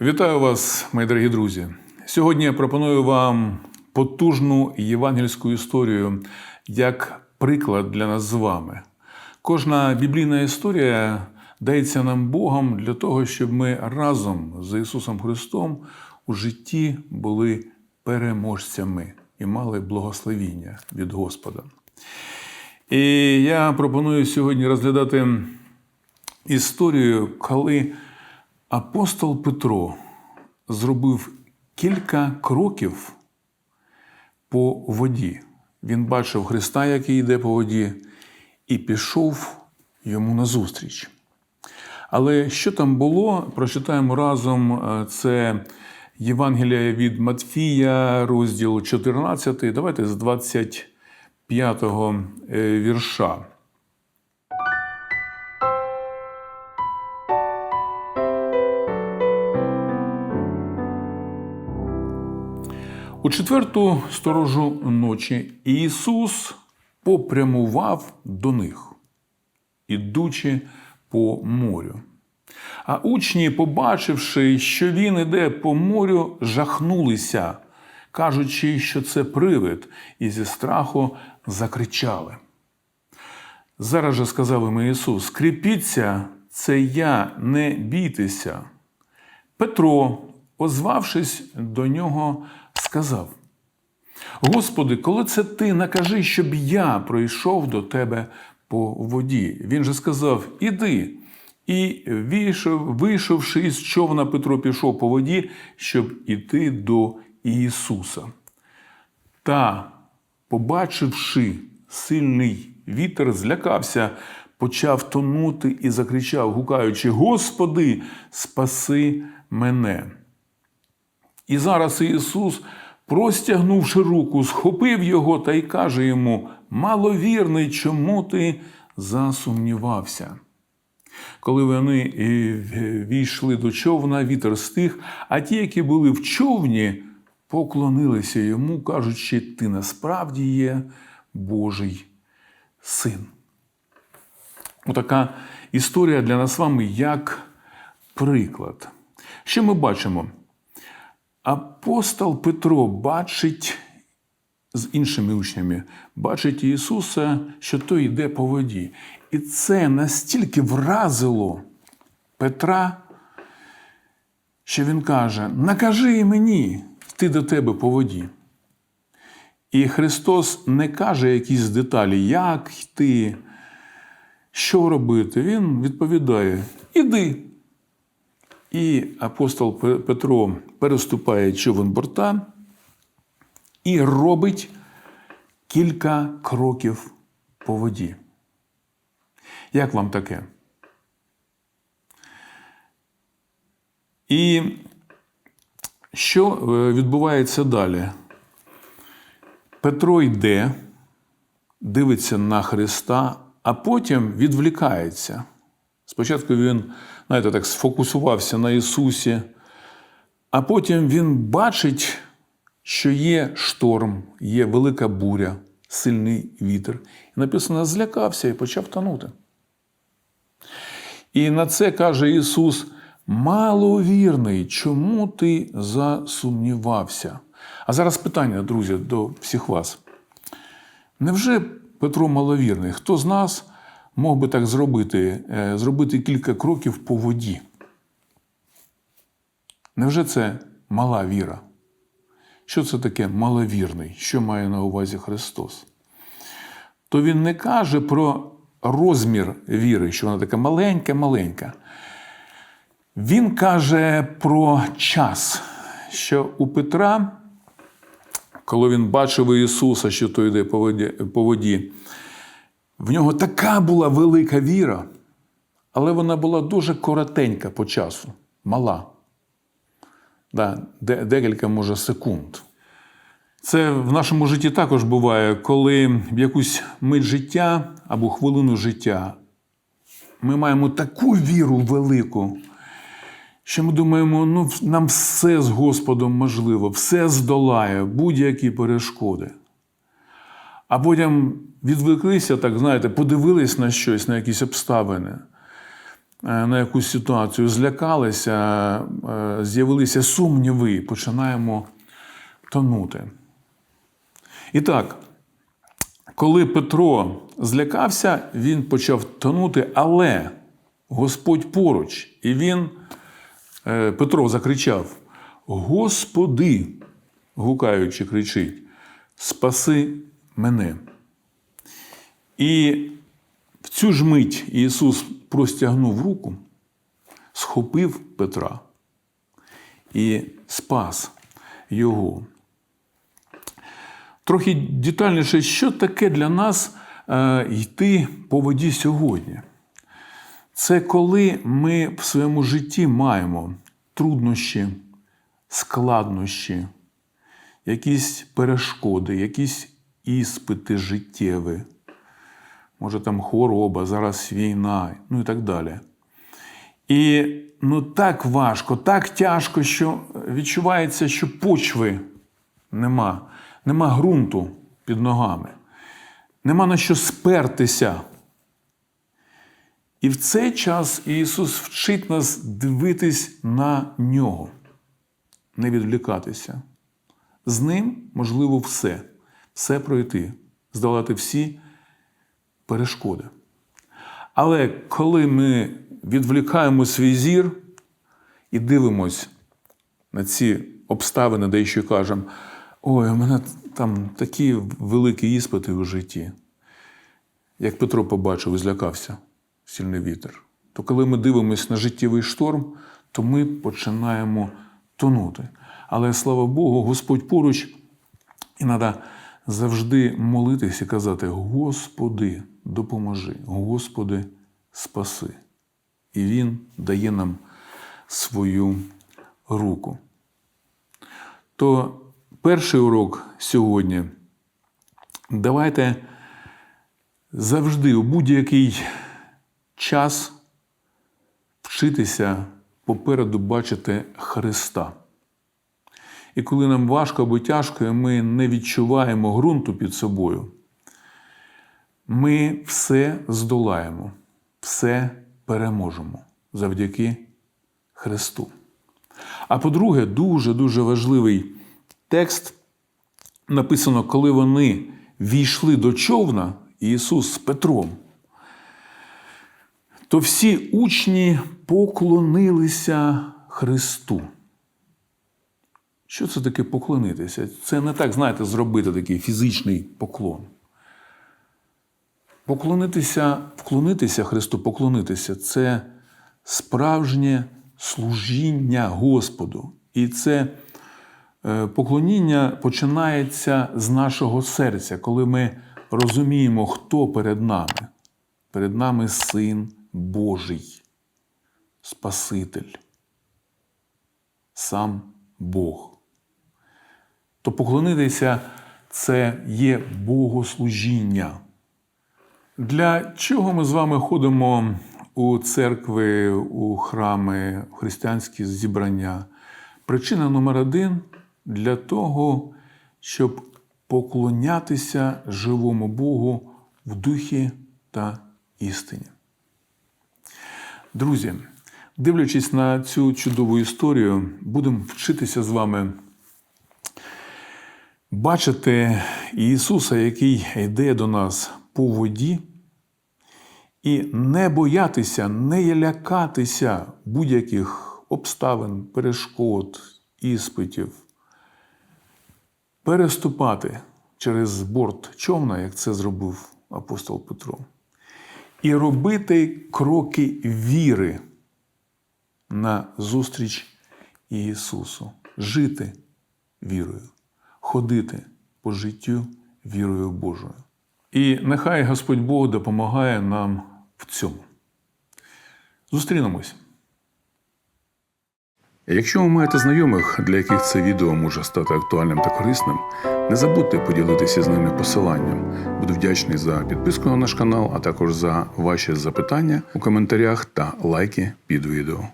Вітаю вас, мої дорогі друзі. Сьогодні я пропоную вам потужну євангельську історію як приклад для нас з вами. Кожна біблійна історія дається нам Богом для того, щоб ми разом з Ісусом Христом у житті були переможцями і мали благословіння від Господа. І я пропоную сьогодні розглядати історію, коли апостол Петро зробив кілька кроків по воді. Він бачив Христа, який йде по воді, і пішов йому назустріч. Але що там було, прочитаємо разом це Євангелія від Матфія, розділ 14. Давайте з 25 вірша. У четверту сторожу ночі Ісус попрямував до них, ідучи по морю. А учні, побачивши, що він іде по морю, жахнулися, кажучи, що це привид, і зі страху закричали. Зараз же сказав їм Ісус: Скріпіться, це я, не бійтеся. Петро, озвавшись до нього, сказав: Господи, коли це ти накажи, щоб я пройшов до тебе по воді. Він же сказав: Іди. І вийшов, вийшовши із човна, Петро пішов по воді, щоб іти до Ісуса. Та, побачивши сильний вітер, злякався, почав тонути і закричав, гукаючи: Господи, спаси мене. І зараз Ісус, простягнувши руку, схопив його та й каже йому: Маловірний, чому ти засумнівався? Коли вони війшли до човна, вітер стих, а ті, які були в човні, поклонилися йому, кажучи, ти насправді є Божий син. Отака історія для нас з вами як приклад. Що ми бачимо? Апостол Петро бачить з іншими учнями, бачить Ісуса, що той йде по воді. І це настільки вразило Петра, що він каже: Накажи мені йти до тебе по воді. І Христос не каже якісь деталі, як йти, що робити. Він відповідає: Іди. І апостол Петро переступає човен борта і робить кілька кроків по воді. Як вам таке? І що відбувається далі? Петро йде, дивиться на Христа, а потім відвлікається. Спочатку він, знаєте, так сфокусувався на Ісусі, а потім він бачить, що є шторм, є велика буря, сильний вітер. І написано, злякався і почав тонути. І на це каже Ісус: маловірний, чому ти засумнівався? А зараз питання, друзі, до всіх вас. Невже Петро маловірний? Хто з нас мог би так зробити, зробити кілька кроків по воді? Невже це мала віра? Що це таке маловірний? Що має на увазі Христос? То Він не каже про розмір віри, що вона така маленька-маленька. Він каже про час, що у Петра, коли він бачив Ісуса, що той йде по воді, по воді, в нього така була велика віра, але вона була дуже коротенька по часу, мала. Да, Декілька, може, секунд. Це в нашому житті також буває, коли в якусь мить життя або хвилину життя ми маємо таку віру велику, що ми думаємо, ну нам все з Господом можливо, все здолає, будь-які перешкоди. А потім відвлеклися, так знаєте, подивились на щось, на якісь обставини. е, на якусь ситуацію, злякалися, е, з'явилися сумніви, починаємо тонути. І так, коли Петро злякався, він почав тонути, але Господь поруч. І він, е, Петро закричав: Господи, гукаючи, кричить, спаси мене. І в цю ж мить Ісус простягнув руку, схопив Петра і спас його. Трохи детальніше, що таке для нас е, йти по воді сьогодні? Це коли ми в своєму житті маємо труднощі, складнощі, якісь перешкоди, якісь іспити життєві, може там хвороба, зараз війна, ну і так далі. І ну так важко, так тяжко, що відчувається, що почви нема, нема ґрунту під ногами, нема на що спертися. І в цей час Ісус вчить нас дивитись на нього, не відвлікатися. З ним можливо все, все пройти, здолати всі перешкоди. Але коли ми відвлікаємо свій зір і дивимось на ці обставини, де ще кажемо, ой, у мене там такі великі іспити у житті. Як Петро побачив і злякався сильний вітер, то коли ми дивимося на життєвий шторм, то ми починаємо тонути. Але слава Богу, Господь поруч, і треба завжди молитися і казати: Господи, допоможи, Господи, спаси. І Він дає нам свою руку. То перший урок сьогодні. Давайте завжди у будь-який час вчитися попереду бачити Христа. І коли нам важко або тяжко, і ми не відчуваємо ґрунту під собою, ми все здолаємо, все переможемо завдяки Христу. А по-друге, дуже-дуже важливий текст написано, коли вони війшли до човна, Ісус з Петром, то всі учні поклонилися Христу. Що це таке поклонитися? Це не так, знаєте, зробити такий фізичний поклон. Поклонитися, вклонитися Христу, поклонитися це справжнє служіння Господу. І це е, поклоніння починається з нашого серця, коли ми розуміємо, хто перед нами. Перед нами Син Божий, Спаситель, сам Бог. То поклонитися це є богослужіння. Для чого ми з вами ходимо у церкви, у храми, в християнські зібрання? Причина номер один для того, щоб поклонятися живому Богу в духі та істині. Друзі, дивлячись на цю чудову історію, будемо вчитися з вами бачити Ісуса, який йде до нас по воді, і не боятися, не лякатися будь-яких обставин, перешкод, іспитів, переступати через борт човна, як це зробив апостол Петро, і робити кроки віри на зустріч Ісусу, жити вірою, ходити по життю вірою Божою. І нехай Господь Бог допомагає нам в цьому. Зустрінемось. Якщо ви маєте знайомих, для яких це відео може стати актуальним та корисним, не забудьте поділитися з ними посиланням. Буду вдячний за підписку на наш канал, а також за ваші запитання у коментарях та лайки під відео.